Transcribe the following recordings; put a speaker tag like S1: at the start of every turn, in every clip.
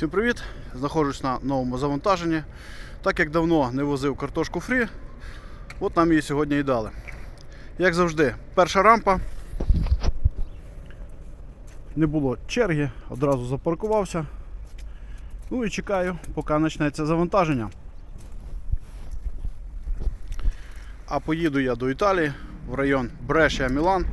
S1: Всім привіт! Знаходжусь на новому завантаженні. Так як давно не возив картошку фрі, от нам її сьогодні і дали. Як завжди, перша рампа. Не було черги, одразу запаркувався. Ну і чекаю, поки почнеться завантаження. А поїду я до Італії в район Брешія Мілан.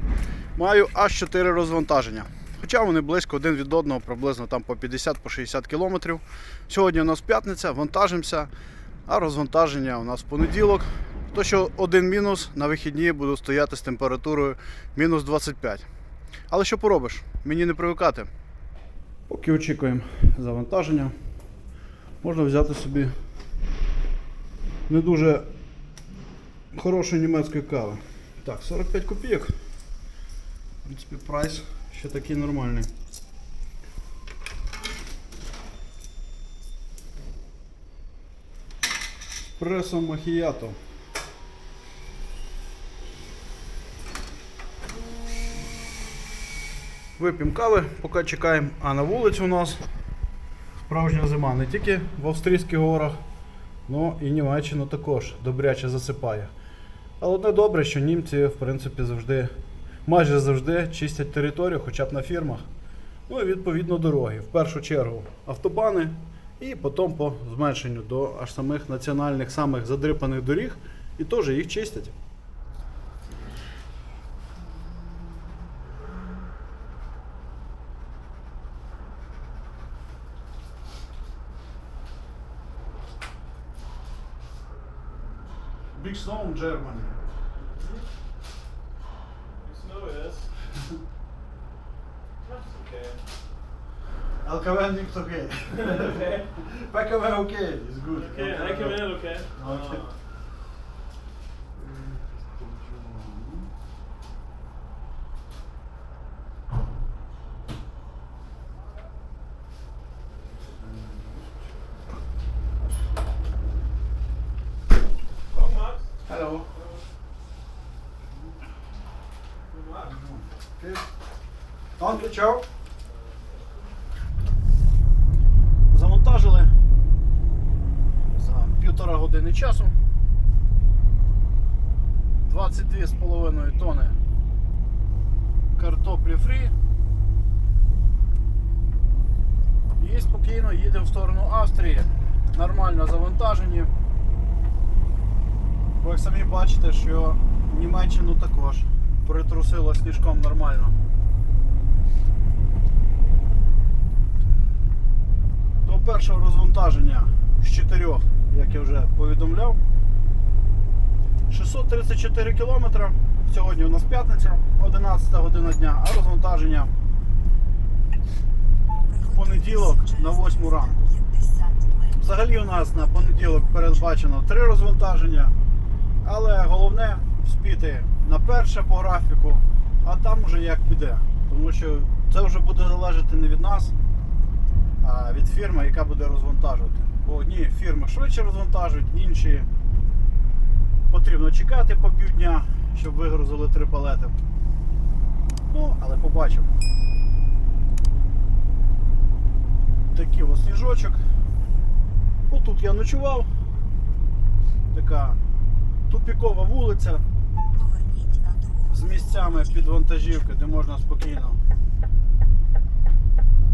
S1: Маю аж 4 розвантаження. Хоча вони близько один від одного, приблизно там по 50-60 кілометрів. Сьогодні у нас п'ятниця, вантажимося, а розвантаження у нас в понеділок. То що один мінус на вихідні буду стояти з температурою мінус 25. Але що поробиш? Мені не привикати. Поки очікуємо завантаження, можна взяти собі не дуже хорошої німецької кави. Так, 45 копійок. В принципі, прайс ще такий нормальний. Еспресо махіято. Вип'ємо кави, поки чекаємо. А на вулиці у нас справжня зима. Не тільки в австрійських горах, але і Німеччина також добряче засипає. Але одне добре, що німці, в принципі, завжди, майже завжди чистять територію, хоча б на фірмах. Ну і відповідно дороги. В першу чергу автобани, і потім по зменшенню до аж самих національних самих задрипаних доріг, і теж їх чистять. Big snow in Germany.
S2: Alkaven looks okay.
S1: okay. Bakavan okay, it's good.
S2: Okay, oké. okay.
S1: Okay.
S2: Hallo.
S1: Dank je, ciao. Спокійно їдемо в сторону Австрії. Нормально завантажені. Ви самі бачите, що Німеччину також притрусило сніжком нормально. До першого розвантаження з чотирьох, як я вже повідомляв. 634 кілометри. Сьогодні у нас п'ятниця, 11 година дня, а розвантаження понеділок на 8 ранку. Взагалі у нас на понеділок передбачено три розвантаження, але головне вспіти на перше по графіку, а там уже як піде. Тому що це вже буде залежати не від нас, а від фірми, яка буде розвантажувати. Бо одні фірми швидше розвантажують, інші потрібно чекати по півдня, щоб вигрузили три палети. Ну, але побачимо. Такий ось сніжочок. Отут я ночував. Така тупікова вулиця з місцями під вантажівки, де можна спокійно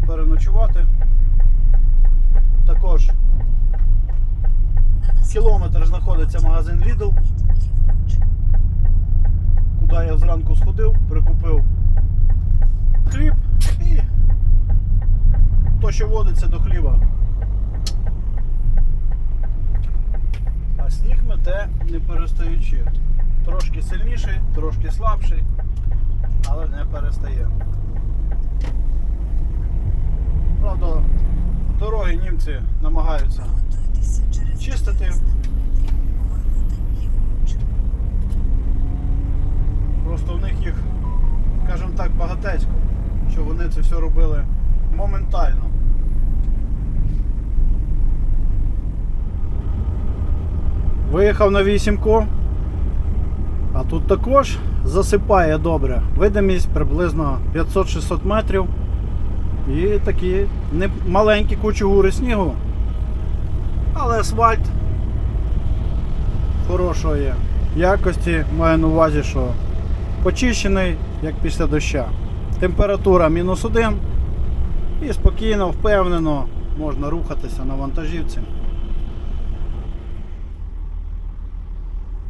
S1: переночувати. Також кілометр знаходиться магазин Lidl, куди я зранку сходив, прикупив хліб то, що водиться до хліба. А сніг мете не перестаючи. Трошки сильніший, трошки слабший, але не перестає. Правда, дороги німці намагаються чистити. Просто в них їх, скажімо так, багатецько, що вони це все робили моментально. Виїхав на вісімку, а тут також засипає добре. Видимість приблизно 500-600 метрів. І такі не маленькі кучугури снігу. Але асфальт хорошої якості маю на увазі, що почищений, як після доща. Температура мінус один. І спокійно, впевнено можна рухатися на вантажівці.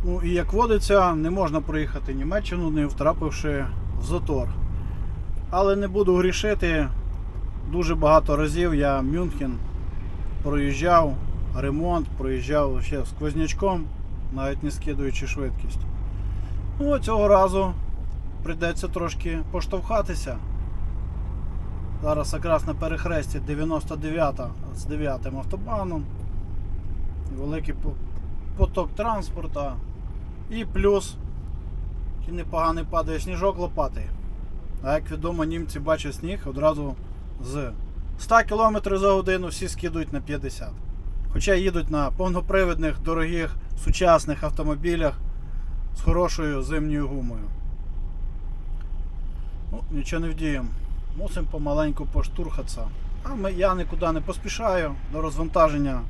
S1: Ну і як водиться, не можна проїхати Німеччину, не втрапивши в затор. Але не буду грішити. Дуже багато разів я Мюнхен проїжджав, ремонт, проїжджав ще сквознячком, навіть не скидуючи швидкість. Ну, цього разу прийдеться трошки поштовхатися. Зараз якраз на перехресті 99 з 9 автобаном. Великий поток транспорту. І плюс непоганий падає сніжок лопатий. А як відомо, німці бачать сніг одразу з 100 км за годину всі скидують на 50. Хоча їдуть на повнопривідних, дорогих, сучасних автомобілях з хорошою зимньою гумою. Ну, нічого не вдіємо. Мусимо помаленьку поштурхатися. А ми, я нікуди не поспішаю до розвантаження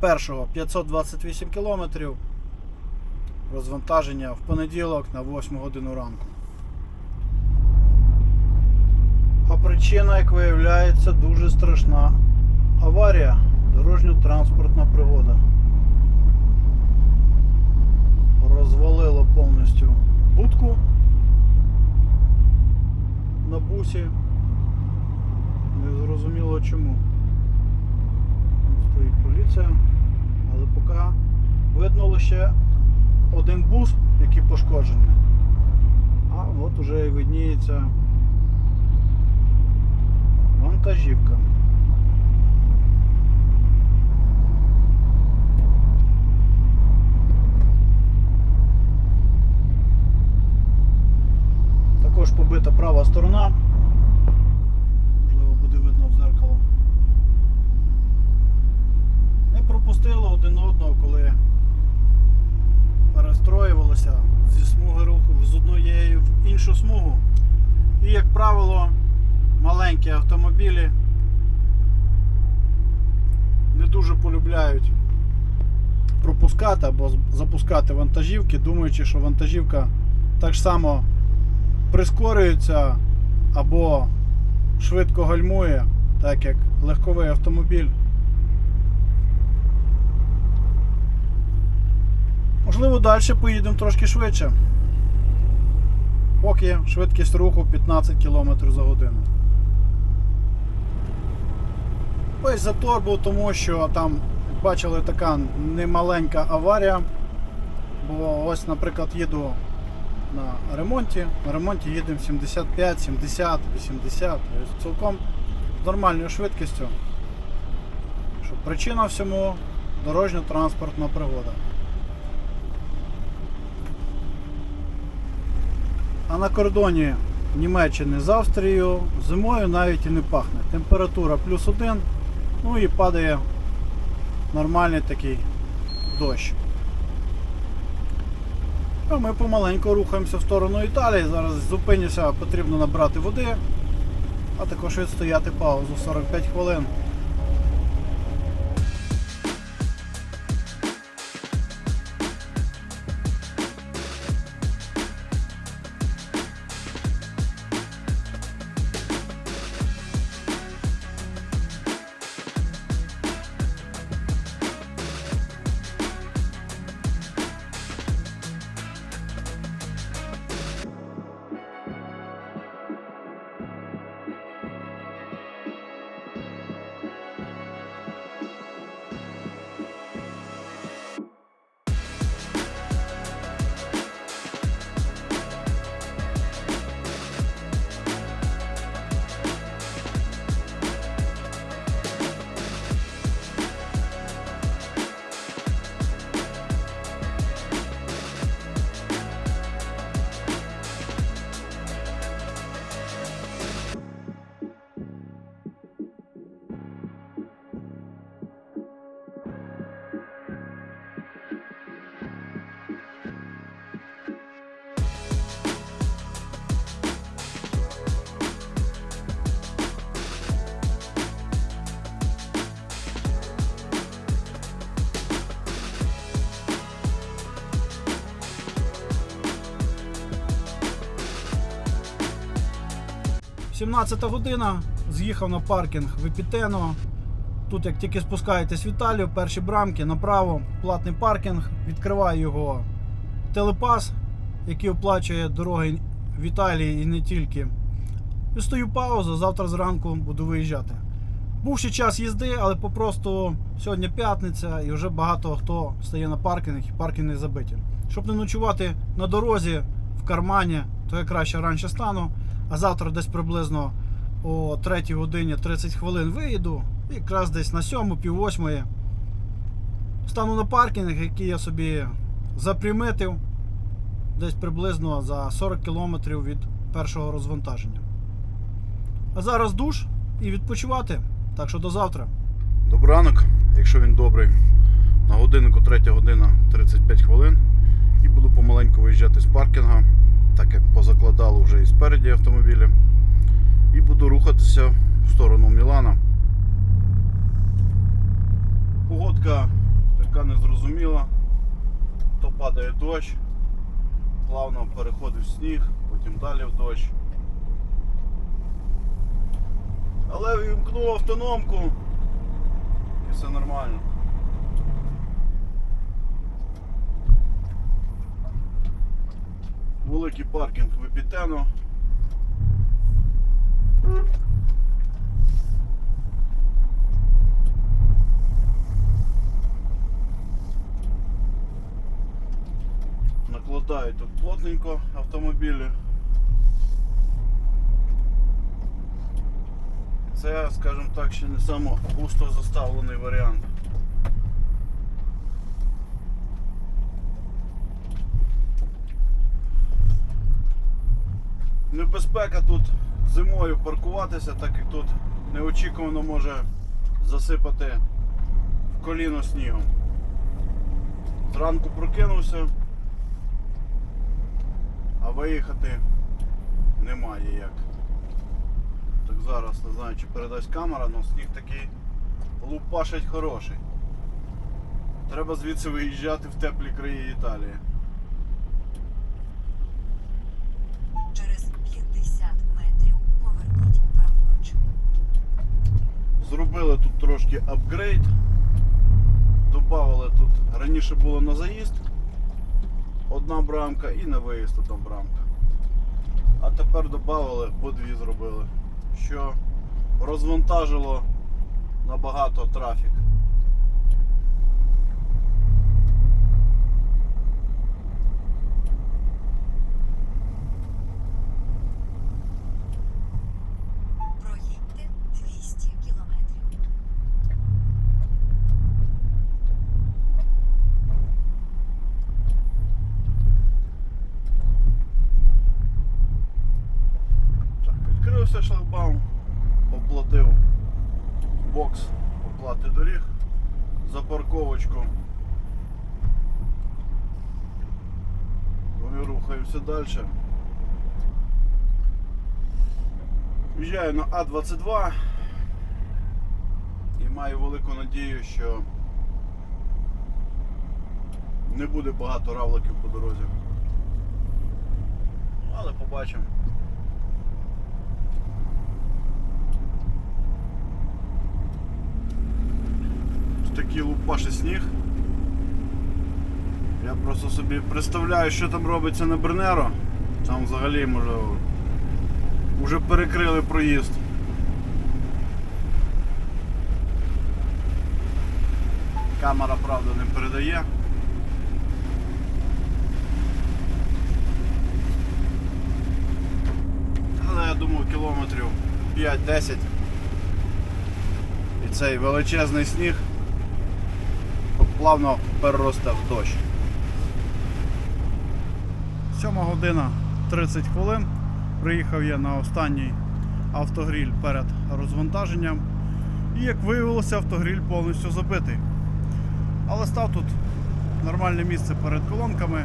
S1: першого 528 км. Розвантаження в понеділок на 8 годину ранку. А причина, як виявляється, дуже страшна аварія. Дорожньо-транспортна пригода. Розвалило повністю будку на бусі. Не зрозуміло чому. Стоїть поліція, але поки видно лише один бус, який пошкоджений. А от уже видніється вантажівка. Також побита права сторона. Можливо, буде видно в зеркало. Не пропустили один одного, коли перестроювалися зі смуги руху з однієї в іншу смугу. І, як правило, маленькі автомобілі не дуже полюбляють пропускати або запускати вантажівки, думаючи, що вантажівка так само прискорюється або швидко гальмує, так як легковий автомобіль. Можливо, далі поїдемо трошки швидше. Поки швидкість руху 15 км за годину. Весь затор був тому, що там, бачили, така немаленька аварія. Бо ось, наприклад, їду на ремонті. На ремонті їдемо 75, 70, 80, тобто цілком з нормальною швидкістю. Причина всьому дорожньо-транспортна пригода. А на кордоні Німеччини з Австрією зимою навіть і не пахне. Температура плюс один, ну і падає нормальний такий дощ. А ми помаленьку рухаємося в сторону Італії. Зараз зупинюся, потрібно набрати води, а також відстояти паузу 45 хвилин.
S3: 17 година. З'їхав на паркінг в Епітено. Тут, як тільки спускаєтесь в Італію, перші брамки направо, платний паркінг, відкриває його телепас, який оплачує дороги в Італії і не тільки. І стою паузу, завтра зранку буду виїжджати. Був ще час їзди, але попросту сьогодні п'ятниця і вже багато хто стає на паркінг і паркінги забиті. Щоб не ночувати на дорозі в кармані, то я краще раніше стану, а завтра десь приблизно о 3 годині 30 хвилин виїду, якраз десь на 7, пів 8 стану на паркінг, який я собі запримитив десь приблизно за 40 кілометрів від першого розвантаження. А зараз душ і відпочивати. Так що до завтра.
S1: Добрий ранок, якщо він добрий. На годиннику 3 година 35 хвилин. І буду помаленьку виїжджати з паркінга, так як позакладало вже і спереді автомобілі. І буду рухатися в сторону Мілана. Погодка така незрозуміла. То падає дощ, плавно переходить в сніг, потім далі в дощ. Але вімкнув автономку і все нормально. Великий паркінг в Епітено. Накладають тут плотненько автомобілі. Це, скажімо так, ще не само густо заставлений варіант. Небезпека тут зимою паркуватися, так як тут неочікувано може засипати в коліно снігом. Зранку прокинувся, а виїхати немає як. Так зараз не знаю, чи передасть камера, але сніг такий лупашить хороший. Треба звідси виїжджати в теплі краї Італії. Зробили тут трошки апгрейд. Добавили тут, раніше було на заїзд одна брамка і на виїзд одна брамка. А тепер додали, по дві зробили, що розвантажило набагато трафік.
S4: Проїдьте 200 кілометрів.
S1: Так, відкрився шлагбаум, оплатив бокс оплати доріг за парковочку. Ну і рухаємося далі. В'їжджаю на А22 і маю велику надію, що не буде багато равликів по дорозі. Але побачимо. Такий лупаший сніг. Я просто собі представляю, що там робиться на Бернеро. Там взагалі може вже перекрили проїзд. Камера, правда, не передає. Але я думаю кілометрів 5-10 і цей величезний сніг плавно переросте в дощ. 7 година 30 хвилин. Приїхав я на останній автогріль перед розвантаженням. І як виявилося, автогріль повністю забитий. Але став тут нормальне місце перед колонками.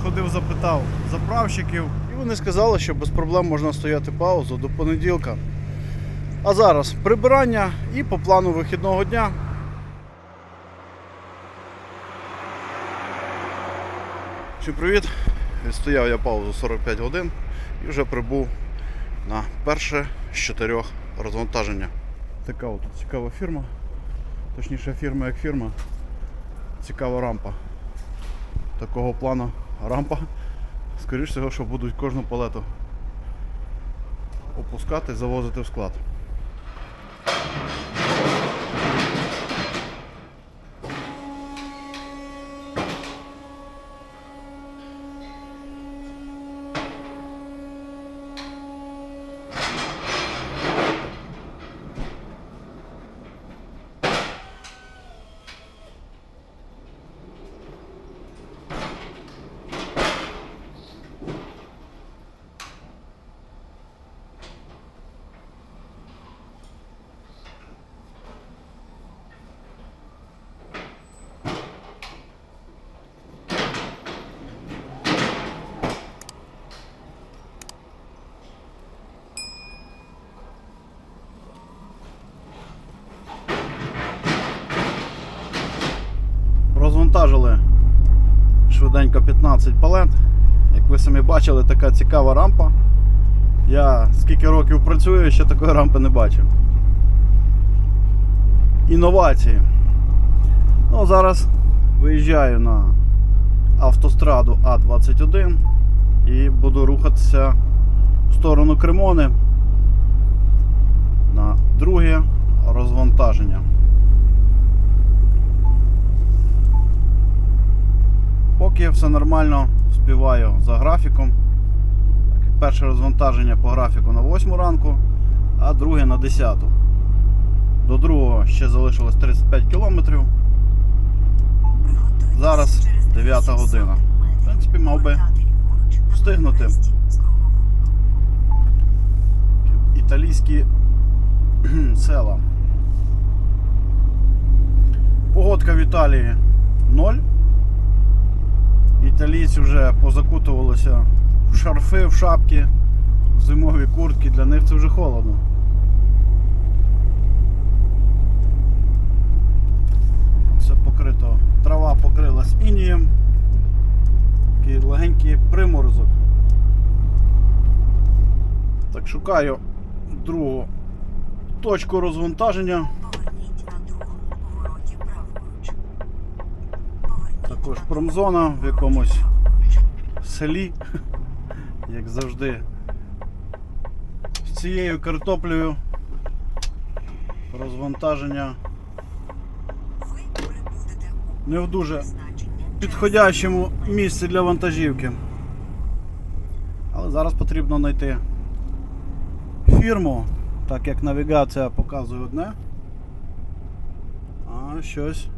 S1: Сходив, запитав заправщиків, і вони сказали, що без проблем можна стояти паузу до понеділка. А зараз прибирання і по плану вихідного дня. Всім привіт! Відстояв я паузу 45 годин і вже прибув на перше з чотирьох розвантаження. Така от цікава фірма. Точніше фірма як фірма. Цікава рампа. Такого плану рампа. Скоріше всього, що будуть кожну палету опускати, завозити в склад. Розвантажили швиденько 15 палет. Як ви самі бачили, така цікава рампа. Я скільки років працюю, ще такої рампи не бачив. Інновації. Ну, зараз виїжджаю на автостраду А21 і буду рухатися в сторону Кремони на друге розвантаження. Поки все нормально співаю за графіком. Перше розвантаження по графіку на 8 ранку, а друге на 10. До другого ще залишилось 35 кілометрів. Зараз 9 година. В принципі, мав би встигнути. італійські села. Погодка в Італії 0. Італійці вже позакутувалися в шарфи, в шапки, в зимові куртки, для них це вже холодно. Все покрито, трава покрилась інієм. Такий легенький приморозок. Так, шукаю другу точку розвантаження. Також промзона в якомусь селі, як завжди. З цією картоплею розвантаження не в дуже підходящому місці для вантажівки. Але зараз потрібно знайти фірму, так як навігація показує одне. А щось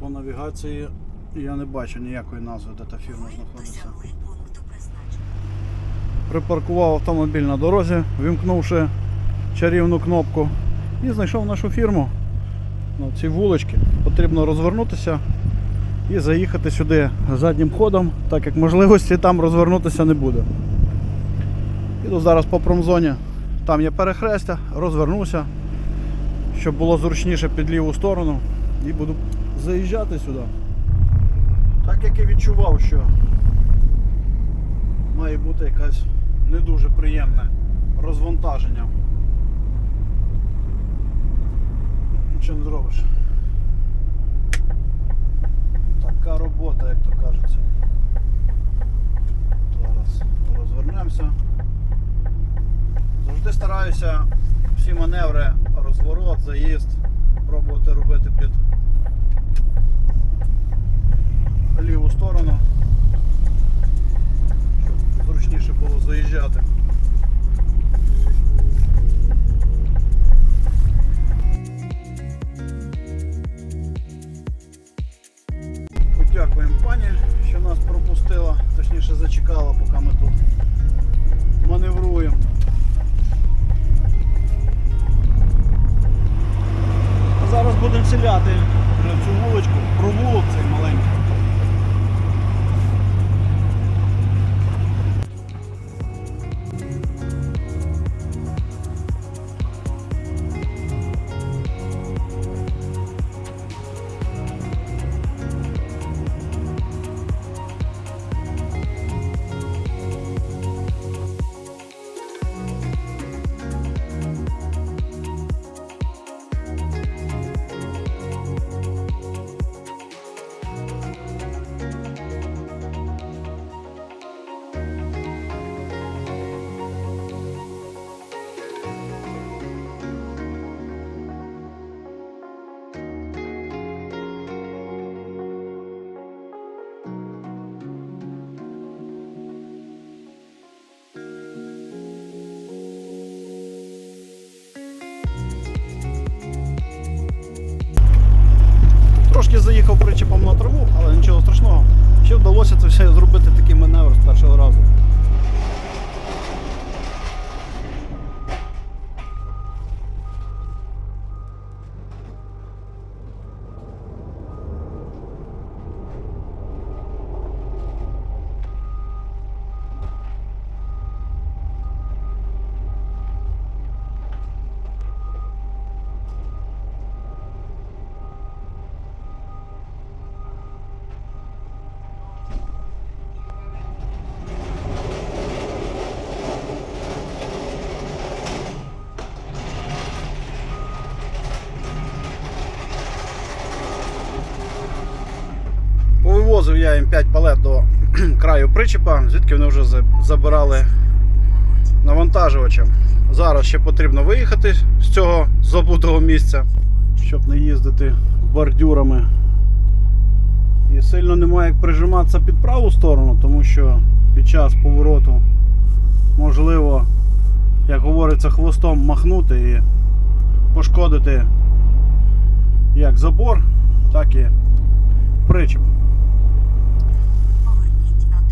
S1: по навігації я не бачу ніякої назви, де та фірма знаходиться. Припаркував автомобіль на дорозі, вимкнувши чарівну кнопку і знайшов нашу фірму на цій вуличці. Потрібно розвернутися і заїхати сюди заднім ходом, так як можливості там розвернутися не буде. Іду зараз по промзоні. Там є перехрестя, розвернуся, щоб було зручніше під ліву сторону і буду заїжджати сюди. Так як і відчував, що має бути якась не дуже приємне розвантаження. Нічого не зробиш. Така робота, як то кажеться. Зараз розвернемося. Завжди стараюся всі маневри, розворот, заїзд, пробувати робити під ліву сторону зручніше було заїжджати. Ще це все зробити такий маневр з першого разу. Повивозив я їм 5 палет до краю причепа, звідки вони вже забирали навантажувачем. Зараз ще потрібно виїхати з цього забутого місця, щоб не їздити бордюрами. І сильно немає як прижиматися під праву сторону, тому що під час повороту можливо, як говориться, хвостом махнути і пошкодити як забор, так і причеп.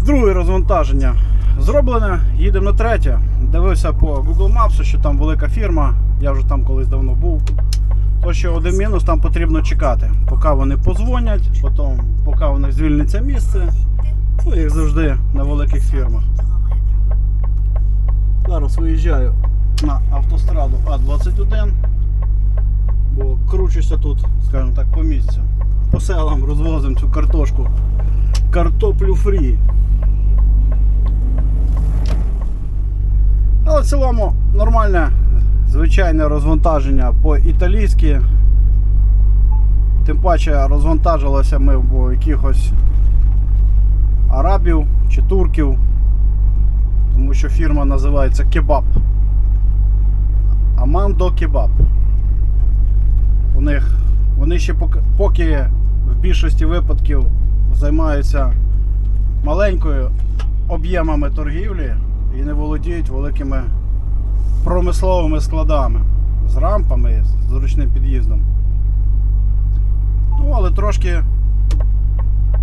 S1: Друге розвантаження зроблене, їдемо на третє. Дивився по Google Maps, що там велика фірма, я вже там колись давно був. То що один мінус, там потрібно чекати, поки вони позвонять, потім, поки у них звільниться місце. Ну, як завжди на великих фірмах. Зараз виїжджаю на автостраду А21, бо кручуся тут, скажімо так, по місцю. По селам розвозимо цю картошку. Картоплю фрі. Але в цілому нормальне, звичайне розвантаження по-італійськи. Тим паче розвантажилося ми в якихось арабів чи турків тому що фірма називається Кебаб. Амандо Кебаб. У них вони ще поки в більшості випадків займаються маленькою об'ємами торгівлі і не володіють великими промисловими складами з рампами, з зручним під'їздом. Ну, але трошки,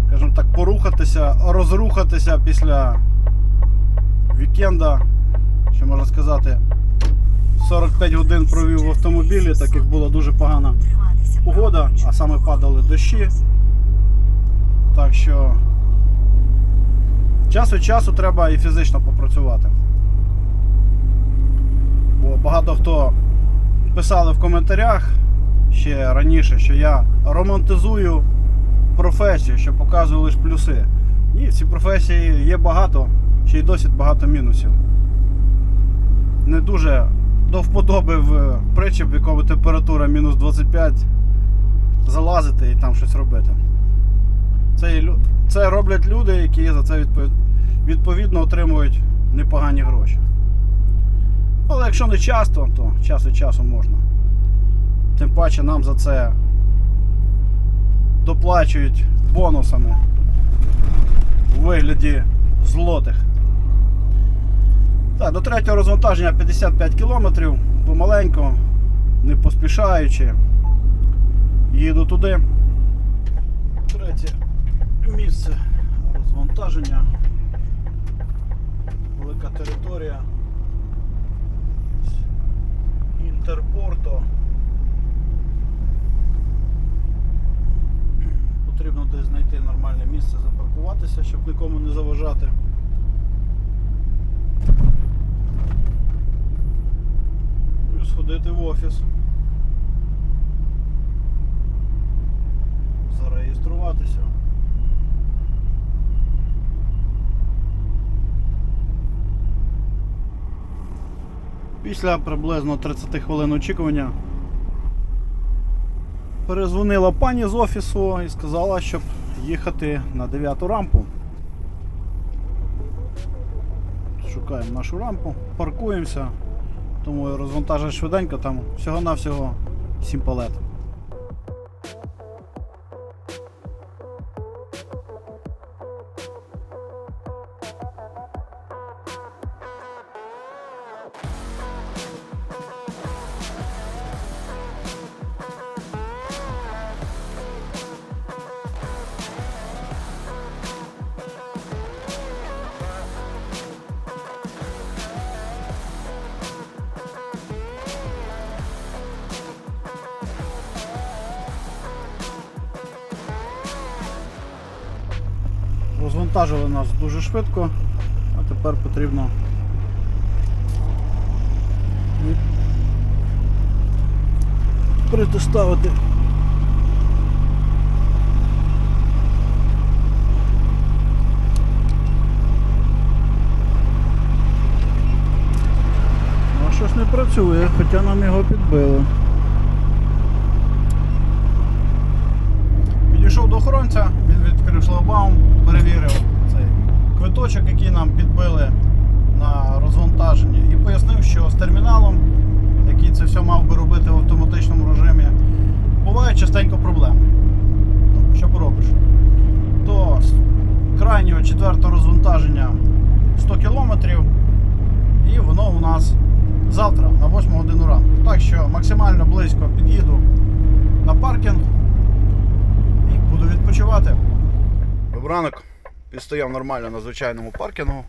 S1: скажімо так, порухатися, розрухатися після вікенда, що можна сказати, 45 годин провів в автомобілі, так як була дуже погана погода, а саме падали дощі. Так що час від часу треба і фізично попрацювати. Бо багато хто писали в коментарях ще раніше, що я романтизую професію, що показую лише плюси. Ні, в цій професії є багато, ще й досить багато мінусів. Не дуже до вподоби в причіп, в якому температура мінус 25 залазити і там щось робити. Це, це роблять люди, які за це відпо- відповідно отримують непогані гроші. Але якщо не часто, то час від часу можна. Тим паче нам за це доплачують бонусами у вигляді злотих. Так, до третього розвантаження 55 км, помаленьку, не поспішаючи. Їду туди. Третє місце розвантаження. Велика територія. Інтерпорто. Потрібно десь знайти нормальне місце запаркуватися, щоб нікому не заважати. Ну і сходити в офіс. Зареєструватися. Після приблизно 30 хвилин очікування перезвонила пані з офісу і сказала, щоб їхати на 9 рампу. Шукаємо нашу рампу, паркуємося, тому розвантажа швиденько, там всього-навсього 7 палет.
S3: Швидко, а тепер потрібно притиставити. Ну, щось не працює, хоча нам його підбили. Підійшов до охоронця, він відкрив шлагбаум, перевірив квиточок, який нам підбили на розвантаження, і пояснив, що з терміналом, який це все мав би робити в автоматичному режимі, бувають частенько проблеми. Ну, що поробиш? До крайнього четвертого розвантаження 100 кілометрів, і воно у нас завтра на 8 годину ранку. Так що максимально близько під'їду на паркінг і буду відпочивати.
S1: Добранок. Підстояв нормально на звичайному паркінгу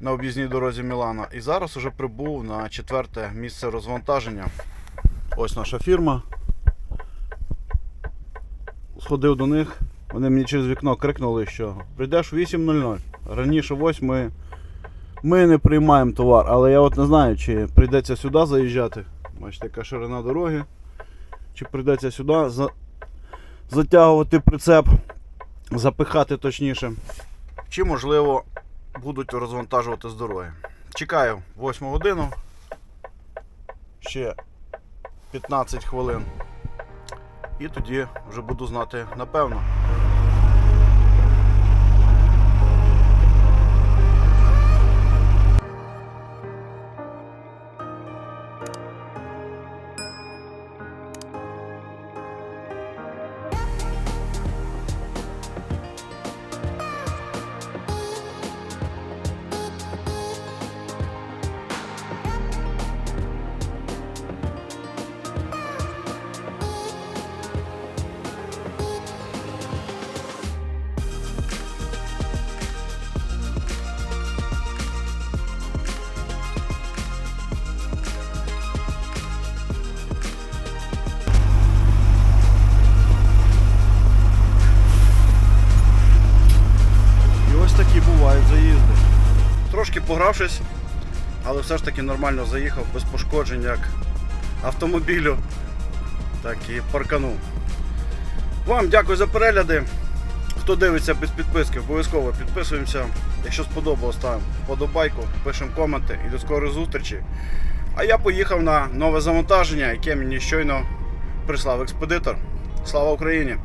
S1: на об'їзній дорозі Мілана. І зараз уже прибув на четверте місце розвантаження. Ось наша фірма. Сходив до них. Вони мені через вікно крикнули, що прийдеш в 8.00. Раніше 8 ми, ми не приймаємо товар. Але я от не знаю, чи прийдеться сюди заїжджати. Бачите, яка ширина дороги. Чи прийдеться сюди за... затягувати прицеп запихати точніше. Чи можливо будуть розвантажувати з дороги. Чекаю 8 годину. Ще 15 хвилин. І тоді вже буду знати напевно. Трошки але все ж таки нормально заїхав без пошкоджень як автомобілю, так і парканув. Вам дякую за перегляди. Хто дивиться без підписки, обов'язково підписуємося. Якщо сподобалось, ставимо вподобайку, пишемо коменти і до скорої зустрічі. А я поїхав на нове завантаження, яке мені щойно прислав експедитор. Слава Україні!